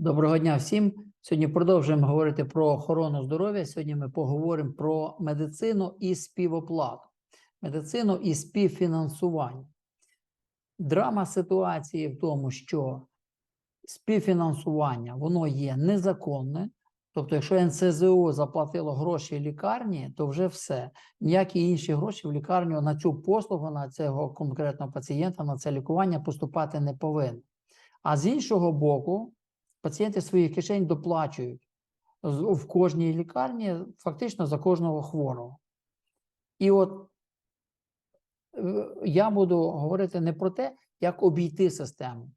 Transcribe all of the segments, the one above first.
Доброго дня всім. Сьогодні продовжуємо говорити про охорону здоров'я. Сьогодні ми поговоримо про медицину і співоплату, медицину і співфінансування. Драма ситуації в тому, що співфінансування воно є незаконне. Тобто, якщо НСЗУ заплатило гроші лікарні, то вже все. Ніякі інші гроші в лікарню на цю послугу, на цього конкретного пацієнта, на це лікування поступати не повинні. А з іншого боку, пацієнти своїх кишень доплачують в кожній лікарні фактично за кожного хворого. І от е, я буду говорити не про те, як обійти систему,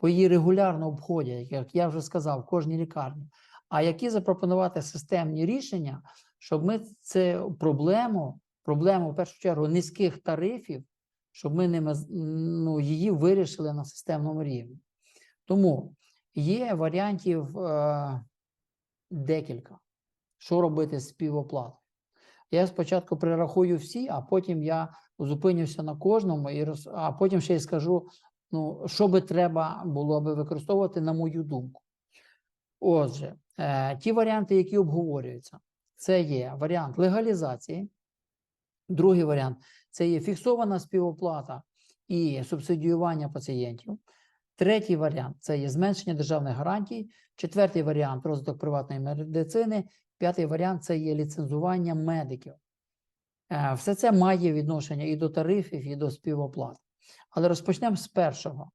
бо її регулярно обходять, як я вже сказав, в кожній лікарні, а які запропонувати системні рішення, щоб ми цю проблему, проблему в першу чергу низьких тарифів, щоб ми ними ну, її вирішили на системному рівні. Тому є варіантів е, декілька. Що робити з співоплатою? Я спочатку перерахую всі, а потім я зупинюся на кожному, і роз... а потім ще й скажу, ну, що би треба було би використовувати, на мою думку. Отже, е, ті варіанти, які обговорюються, це є варіант легалізації. Другий варіант це є фіксована співоплата і субсидіювання пацієнтів. Третій варіант це є зменшення державних гарантій. Четвертий варіант розвиток приватної медицини. П'ятий варіант це є ліцензування медиків. Е, Все це має відношення і до тарифів, і до співоплат. Але розпочнемо з першого.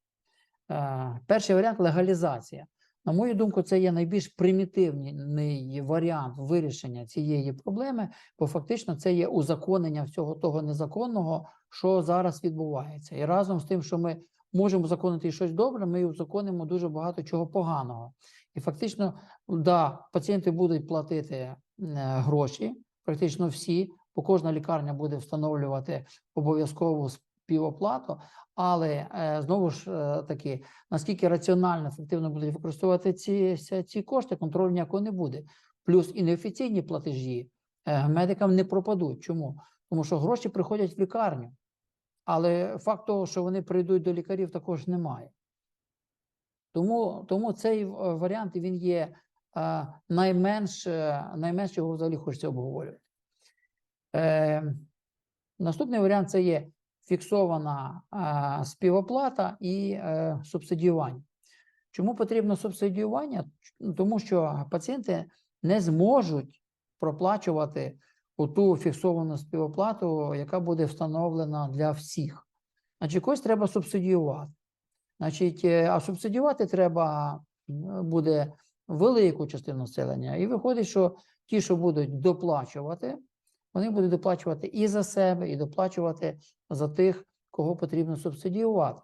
Е, Перший варіант легалізація. На мою думку, це є найбільш примітивний варіант вирішення цієї проблеми, бо фактично це є узаконення всього того незаконного, що зараз відбувається. І разом з тим, що ми можемо узаконити щось добре, ми узаконимо дуже багато чого поганого. І фактично, да, пацієнти будуть платити е, гроші, практично всі, бо кожна лікарня буде встановлювати обов'язкову співоплату, але е, знову ж е, таки, наскільки раціонально, ефективно будуть використовувати ці, ці, кошти, контролю ніякого не буде. Плюс і неофіційні платежі медикам не пропадуть. Чому? Тому що гроші приходять в лікарню, але факт того, що вони прийдуть до лікарів, також немає. Тому, тому цей е, варіант він є е, найменш, е, найменш його взагалі хочеться обговорювати. Е, наступний варіант це є фіксована е, співоплата і е, субсидіювання. Чому потрібно субсидіювання? Тому що пацієнти не зможуть проплачувати ту фіксовану співоплату, яка буде встановлена для всіх. Значить, когось треба субсидіювати. Значить, е, а субсидіювати треба буде велику частину населення. І виходить, що ті, що будуть доплачувати, вони будуть доплачувати і за себе, і доплачувати за тих, кого потрібно субсидіювати.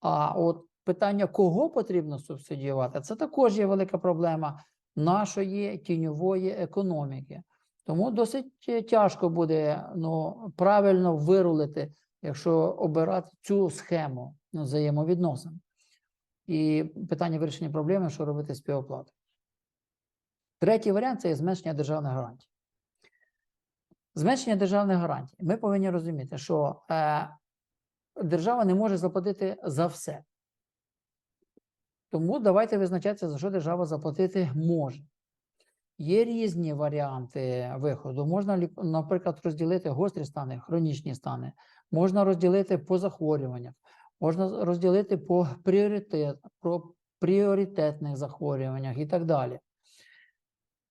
А от питання, кого потрібно субсидіювати, це також є велика проблема нашої тіньової економіки. Тому досить е, тяжко буде ну, правильно вирулити, якщо обирати цю схему ну, взаємовідносин. І питання вирішення проблеми, що робити з співоплатою. Третій варіант це зменшення державних гарантій. Зменшення державних гарантій. Ми повинні розуміти, що е, держава не може заплатити за все. Тому давайте визначатися, за що держава заплатити може. Є різні варіанти виходу. Можна, наприклад, розділити гострі стани, хронічні стани, можна розділити по захворюваннях, можна розділити по пріоритет, про пріоритетних захворюваннях і так далі.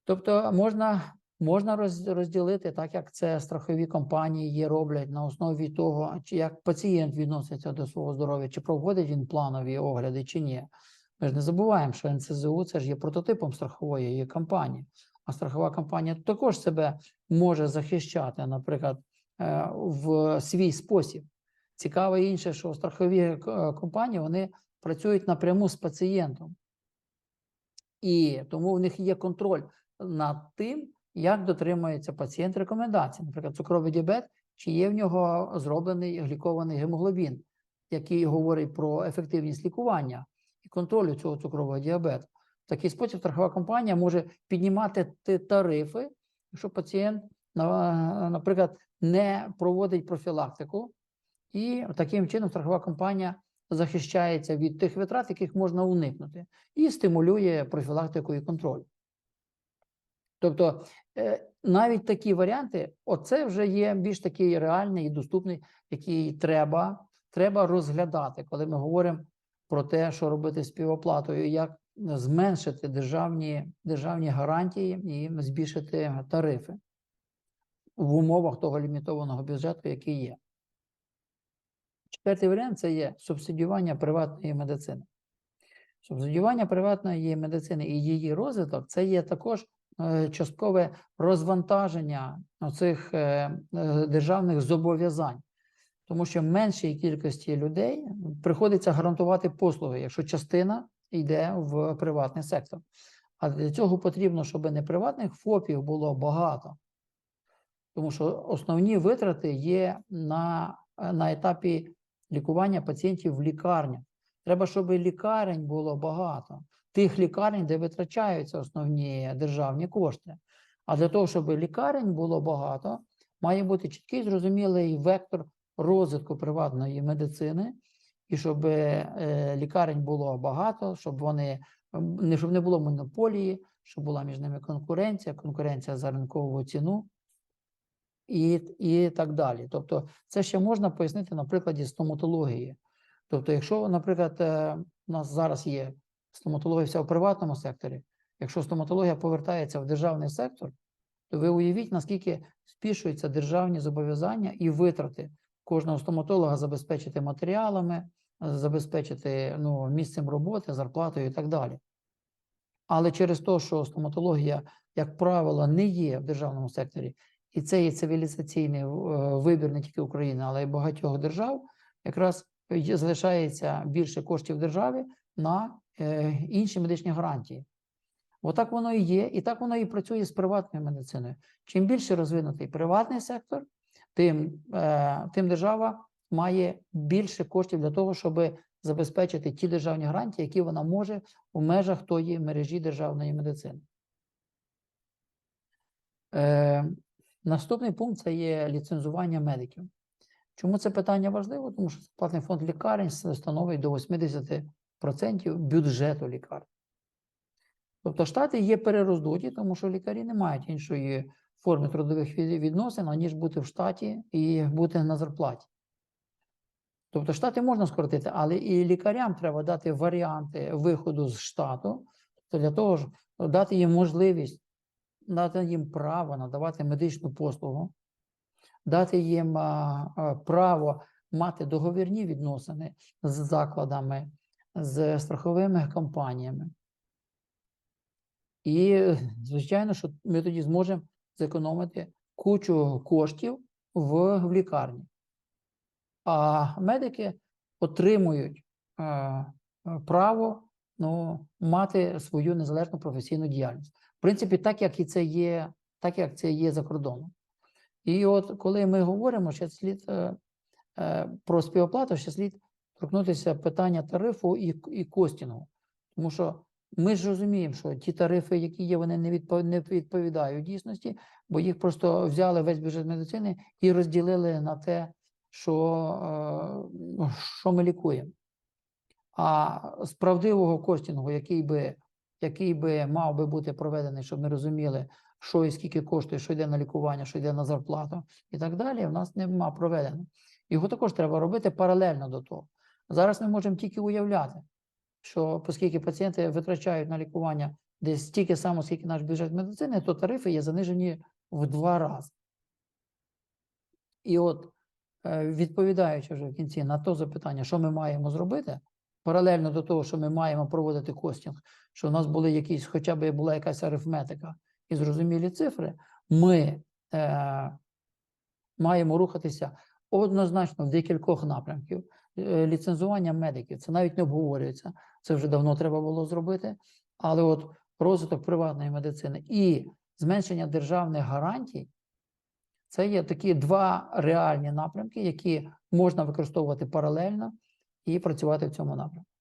Тобто можна, можна розділити, так як це страхові компанії є, роблять на основі того, як пацієнт відноситься до свого здоров'я, чи проводить він планові огляди, чи ні. Ми ж не забуваємо, що НСЗУ це ж є прототипом страхової її компанії, а страхова компанія також себе може захищати, наприклад, е, в свій спосіб. Цікаво інше, що страхові е, компанії вони працюють напряму з пацієнтом. І тому в них є контроль над тим, як дотримується пацієнт рекомендацій. Наприклад, цукровий діабет, чи є в нього зроблений глікований гемоглобін, який говорить про ефективність лікування контролю цього цукрового діабету. В такий спосіб страхова компанія може піднімати тарифи, якщо пацієнт, наприклад, не проводить профілактику, і таким чином страхова компанія захищається від тих витрат, яких можна уникнути, і стимулює профілактику і контроль. Тобто е, навіть такі варіанти, оце вже є більш такий реальний і доступний, який треба, треба розглядати, коли ми говоримо про те, що робити співоплатою, як зменшити державні, державні гарантії і збільшити тарифи в умовах того лімітованого бюджету, який є. Четвертий варіант це є субсидіювання приватної медицини. Субсидіювання приватної медицини і її розвиток це є також е, часткове розвантаження цих державних зобов'язань, тому що меншій кількості людей приходиться гарантувати послуги, якщо частина йде в приватний сектор. А для цього потрібно, щоб не приватних ФОПів було багато, тому що основні витрати є на, на етапі лікування пацієнтів в лікарнях. Треба, щоб лікарень було багато, тих лікарень, де витрачаються основні державні кошти. А для того, щоб лікарень було багато, має бути чіткий зрозумілий вектор розвитку приватної медицини, і щоб е, лікарень було багато, щоб вони не щоб не було монополії, щоб була між ними конкуренція, конкуренція за ринкову ціну і, і так далі. Тобто, це ще можна пояснити на прикладі стоматології. Тобто, якщо, наприклад, е, у нас зараз є стоматологія вся в приватному секторі, якщо стоматологія повертається в державний сектор, то ви уявіть, наскільки збільшуються державні зобов'язання і витрати кожного стоматолога забезпечити матеріалами, забезпечити ну, місцем роботи, зарплатою і так далі. Але через те, що стоматологія, як правило, не є в державному секторі, і це є цивілізаційний е, вибір не тільки України, але й багатьох держав, якраз залишається більше коштів держави на е, інші медичні гарантії. Отак воно і є, і так воно і працює з приватною медициною. Чим більше розвинутий приватний сектор, тим, е, тим держава має більше коштів для того, щоб забезпечити ті державні гарантії, які вона може у межах тої мережі державної медицини. Е, Наступний пункт це є ліцензування медиків. Чому це питання важливо? Тому що платний фонд лікарень становить до 80% бюджету лікарень. Тобто штати є перероздуті, тому що лікарі не мають іншої форми трудових відносин, аніж бути в штаті і бути на зарплаті. Тобто штати можна скоротити, але і лікарям треба дати варіанти виходу з штату, тобто для того, щоб дати їм можливість, дати їм право надавати медичну послугу, дати їм право мати договірні відносини з закладами, з страховими компаніями. І, звичайно, що ми тоді зможемо зекономити кучу коштів в, в лікарні. А медики отримують е, право ну, мати свою незалежну професійну діяльність. В принципі, так як і це є, так як це є за кордоном. І от коли ми говоримо, що слід е, е, про співоплату, ще слід торкнутися питання тарифу і, і костінгу. Тому що ми ж розуміємо, що ті тарифи, які є, вони не відповідають, дійсності, бо їх просто взяли весь бюджет медицини і розділили на те, що, е, що ми лікуємо. А з правдивого костінгу, який би, який би мав би бути проведений, щоб ми розуміли, що і скільки коштує, що йде на лікування, що йде на зарплату і так далі, в нас нема проведено. Його також треба робити паралельно до того. Зараз ми можемо тільки уявляти що оскільки пацієнти витрачають на лікування десь стільки само, скільки наш бюджет медицини, то тарифи є занижені в два рази. І от, е, відповідаючи вже в кінці на то запитання, що ми маємо зробити, паралельно до того, що ми маємо проводити костінг, що у нас були якісь, хоча б була якась арифметика і зрозумілі цифри, ми е, маємо рухатися однозначно в декількох напрямків. Е, ліцензування медиків. Це навіть не обговорюється. Це вже давно треба було зробити. Але от розвиток приватної медицини і зменшення державних гарантій це є такі два реальні напрямки, які можна використовувати паралельно і працювати в цьому напрямку.